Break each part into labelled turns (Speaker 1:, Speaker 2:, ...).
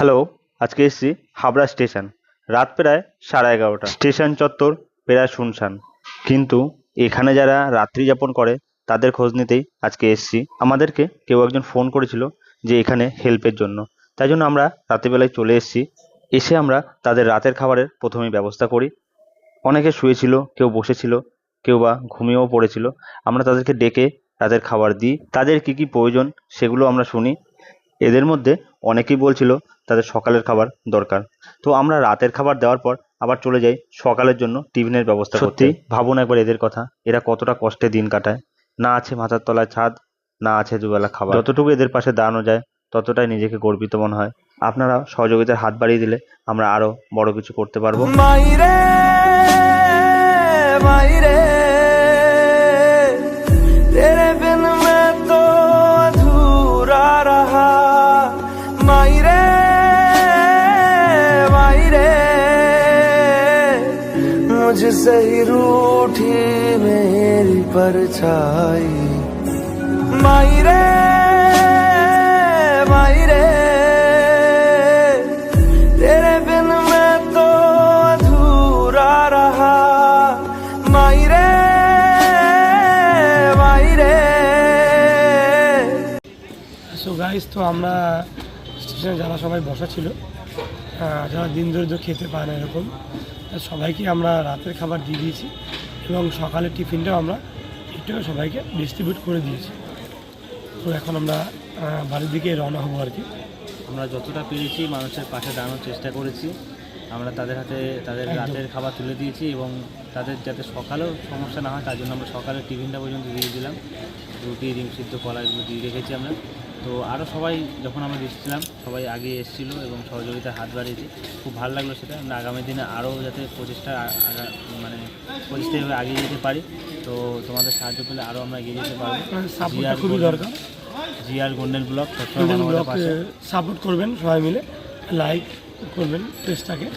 Speaker 1: Hello, আজকে এসেছি Habra station. রাত প্রায় সাড়ে এগারোটা। স্টেশন চত্বর প্রায় শুনশান। কিন্তু এখানে যারা রাত্রি যাপন করে, তাদের খোঁজ নিতেই আজকে এসেছি। আমাদেরকে কেউ একজন ফোন করেছিল যে এখানে হেল্পের জন্য। তাই জন্য আমরা রাতেরবেলায় চলে এসেছি। এসে আমরা তাদের রাতের খাবারের প্রথমেই ব্যবস্থা করি। অনেকে শুয়েছিল, কেউ বসেছিল, কেউ বা ঘুমিয়েও পড়েছিল। আমরা তাদেরকে ডেকে রাতের খাবার দিই। তাদের কি কি প্রয়োজন সেগুলো আমরা শুনি। এদের মধ্যে অনেকেই বলছিল তাদের সকালের খাবার দরকার। তো আমরা রাতের খাবার দেওয়ার পর আবার চলে যাই সকালের জন্য টিফিনের ব্যবস্থা করতে। ভাবুন একবার এদের কথা এরা কতটা কষ্টে দিন কাটায়। না আছে মাথার তলায় ছাদ না আছে দুবেলা খাবার। যতটুকু এদের পাশে দাঁড়ানো যায় ততটাই নিজেকে গর্বিত মনে হয়। আপনারা সহযোগিতার হাত বাড়িয়ে দিলে আমরা আরও বড় কিছু করতে পারব।
Speaker 2: मुझसे ही रूठी मेरी परछाई मायरे मायरे तेरे बिन मैं तो अधूरा रहा मायरे मायरे
Speaker 3: সো গাইস তো আমরা স্টেশনে যারা সবাই বসা ছিল আহ, যারা দিন দরিদ্র খেতে পায় না এরকম সবাইকে আমরা রাতের খাবার দিয়ে দিয়েছি এবং সকালের টিফিনটাও আমরা একটু সবাইকে ডিস্ট্রিবিউট করে দিয়েছি। তো এখন আমরা বাড়ির দিকে রওনা হব আর কি।
Speaker 4: আমরা যতটা পেরেছি মানুষের পাশে দাঁড়ানোর চেষ্টা করেছি। আমরা তাদের হাতে তাদের রাতের খাবার তুলে দিয়েছি এবং তাদের যাতে সকালেও সমস্যা না হয় তার জন্য আমরা সকালের টিফিনটা পর্যন্ত দিয়ে দিলাম। রুটি ডিম সিদ্ধ কলা এগুলো দিয়ে রেখেছি আমরা। তো আরও সবাই যখন আমরা এসেছিলাম সবাই আগে এসেছিল এবং সহযোগিতার হাত বাড়িয়েছে। খুব ভালো লাগল সেটা। আমরা আগামী দিনে আরও যাতে প্রচেষ্টা মানে প্রচেষ্টা এভাবে এগিয়ে যেতে পারি। তো তোমাদের সাহায্য পেলে আরও আমরা এগিয়ে যেতে পারব।
Speaker 3: খুবই দরকার।
Speaker 4: জিআর গোল্ডেন ব্লক
Speaker 3: সাপোর্ট করবেন সবাই মিলে। লাইক করবেন টেস্টটাকে।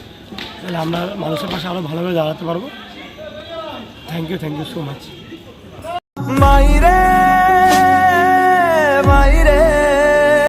Speaker 3: তাহলে আমরা মানুষের পাশে আরও ভালোভাবে দাঁড়াতে পারব। Thank you thank you so
Speaker 2: much